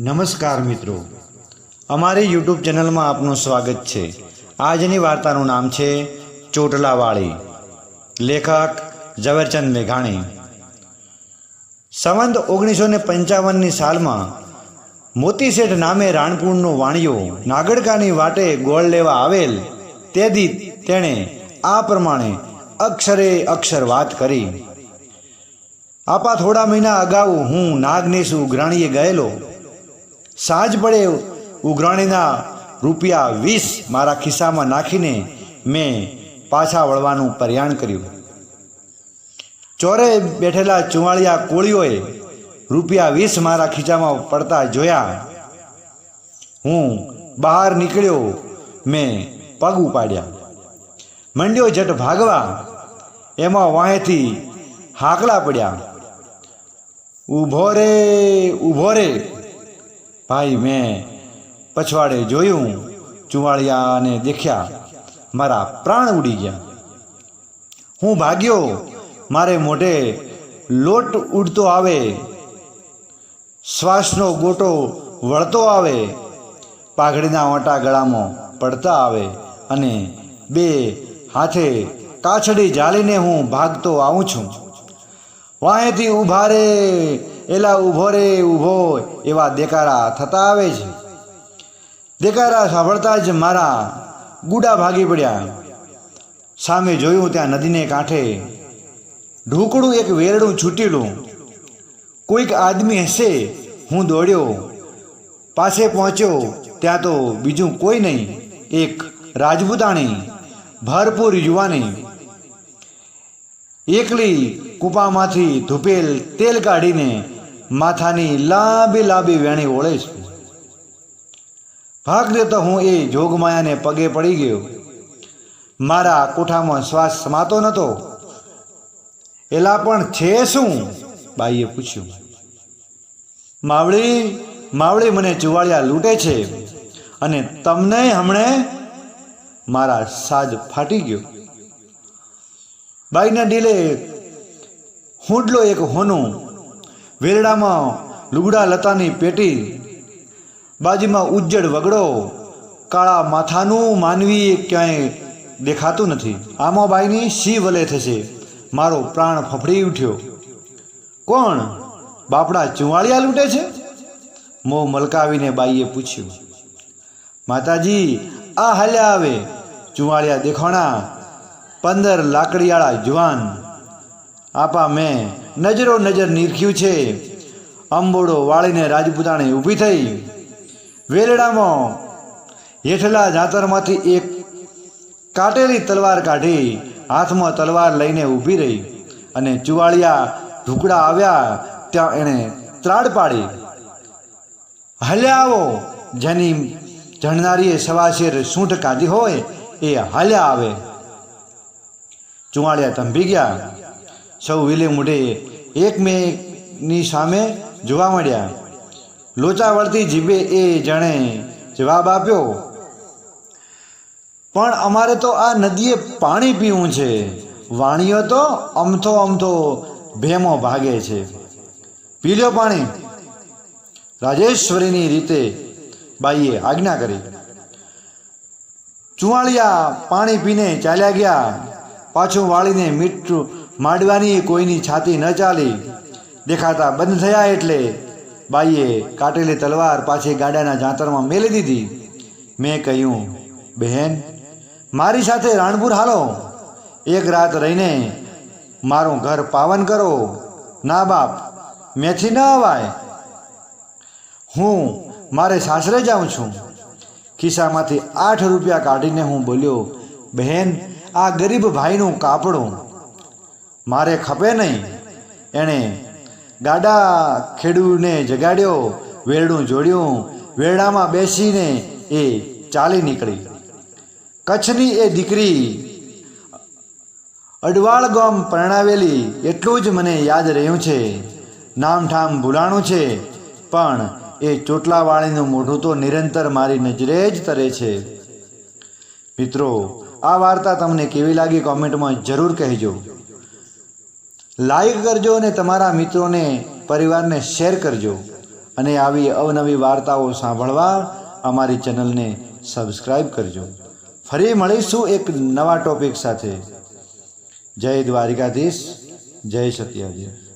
નમસ્કાર મિત્રો. અમારી યુટ્યુબ ચેનલમાં આપનું સ્વાગત છે. આજની વાર્તાનું નામ છે ચોટલાવાળી. લેખક ઝવેરચંદ મેઘાણી. સંવંત ઓગણીસો ને પંચાવનની સાલમાં મોતી શેઠ નામે રાણપુરનો વાણિયો નાગડકાની વાટે ગોળ લેવા આવેલ તેથી તેણે આ પ્રમાણે અક્ષરે અક્ષર વાત કરી. આપા થોડા મહિના અગાઉ હું નાગનેશ ઉઘરાણીએ ગયેલો. સાંજ પડે ઉઘરાણીના રૂપિયા વીસ મારા ખિસ્સામાં નાખીને મેં પાછા વળવાનું પ્રયાણ કર્યું. ચોરે બેઠેલા ચુવાળિયા કોળીઓએ રૂપિયા વીસ મારા ખીચામાં પડતા જોયા. હું બહાર નીકળ્યો, મેં પગ ઉપાડ્યા. મંડ્યો જટ ભાગવા, એમાં વાંહેથી હાકલા પડ્યા. ઊભો રે ઊભો રે ભાઈ, મેં પછવાડે જોયું, ચુવાળિયાને દેખ્યા, મારા પ્રાણ ઉડી ગયા. હું ભાગ્યો, મારે મોઢે લોટ ઉડતો આવે, શ્વાસનો ગોટો વળતો આવે, પાઘડીના ઓંટા ગળામાં પડતા આવે અને બે હાથે કાછડી જાળીને હું ભાગતો આવું છું. વાંહેથી ઊભા રે એલા ઊભો રે, ઊભો એવા દેકારા થતા આવે છે. દેકારા સાંભળતા જ મારા ગુડા ભાગી પડ્યા. સામે જોયું ત્યાં નદીને કાંઠે ઢૂકડું એક વેરડું છૂટેલું. કોઈક આદમી હશે, હું દોડ્યો. પાસે પહોંચ્યો, ત્યાં તો બીજું કોઈ નહીં, એક રાજપૂતાણી, ભરપૂર યુવાની. એકલી કૂપામાંથી ધૂપેલ તેલ કાઢીને માથાની લાંબી લાંબી વેણી ઓળે છે ભાગ દેતો હું એ જોગમાયાને પગે પડી ગયો. મારા કોઠામાં શ્વાસ સમાતો નહોતો એલા પણ છે શું? બાઈએ પૂછ્યું. માવળી માવળી મને ચુવાળિયા લૂંટે છે અને તમને હમણે મારા સાજ ફાટી ગયો. બાઈના ડીલે હુંડલો એક હોનું વેરડામાં લુગડા લતાની પેટી, બાજુમાં ઉજ્જડ વગડો, કાળા માથાનું માનવી ક્યાંય દેખાતું નથી. આમાં બાઈની શી વલે થશે? મારો પ્રાણ ફફડી ઉઠ્યો. કોણ? બાપડા ચુવાળિયા લૂંટે છે? મો મલકાવીને બાઈએ પૂછ્યું. માતાજી, આ હાલ્યા આવે. ચુવાળિયા દેખાણા, પંદર લાકડીવાળા જુવાન. આપા મેં નજરો નજર નીરખ્યું છે. અંબોડો વાળીને રાજપૂતાણી ઊભી થઈ. વેલડામાં હેઠલા જાતરમાંથી એક કાટેલી તલવાર કાઢી હાથમાં તલવાર લઈને ઊભી રહી અને ચુવાળિયા ઢુકડા આવ્યા ત્યાં એણે ત્રાડ પાડી. હાલ્યા આવો, જેની જણનારીએ સવાશેર સૂંઠ કાઢી હોય એ હાલ્યા આવે. ચુવાળિયા તંભી ગયા. સૌ વિલે મોઢે એકમેકની સામે જોવા મળ્યા. લોચા વળતી જીભે એ જણે જવાબ આપ્યો, પણ અમારે તો આ નદીએ પાણી પીવું છે. વાણીઓ તો અમથો અમથો ભેમો ભાગે છે. પી લ્યો પાણી. રાજેશ્વરીની રીતે બાઈએ આજ્ઞા કરી. ચુવાળિયા પાણી પીને ચાલ્યા ગયા. પાછું વાળીને મીઠું માંડવાની કોઈની છાતી ન ચાલી. દેખાતા બંધ થયા એટલે બાઈએ કાટેલી તલવાર પાછી ગાડાના જાંતરમાં મેલી દીધી. મેં કહ્યું, બહેન, મારી સાથે રાણપુર હાલો. એક રાત રહીને મારું ઘર પાવન કરો. ના બાપ, મેથી ન અવાય. હું મારે સાસરે જાઉં છું. ખિસ્સામાંથી આઠ રૂપિયા કાઢીને હું બોલ્યો, બહેન, આ ગરીબ ભાઈનું કાપડું મારે ખપે નહીં. એણે ગાડા ખેડૂને જગાડ્યો, વેરડું જોડ્યું, વેરડામાં બેસીને એ ચાલી નીકળી. કચ્છની એ દીકરી અડવાળ ગામ પરણાવેલી એટલું જ મને યાદ રહ્યું છે. નામઠામ ભૂલાણું છે, પણ એ ચોટલાવાળીનું મોઢું તો નિરંતર મારી નજરે જ તરે છે. મિત્રો, આ વાર્તા તમને કેવી લાગી કોમેન્ટમાં જરૂર કહેજો. લાઈક કરજો અને તમારા મિત્રોને, પરિવારને શેર કરજો. અને આવી અવનવી વાર્તાઓ સાંભળવા અમારી ચેનલને સબસ્ક્રાઈબ કરજો. ફરી મળીશું એક નવા ટોપિક સાથે. જય દ્વારિકાધીશ, જય સત્યાધીશ.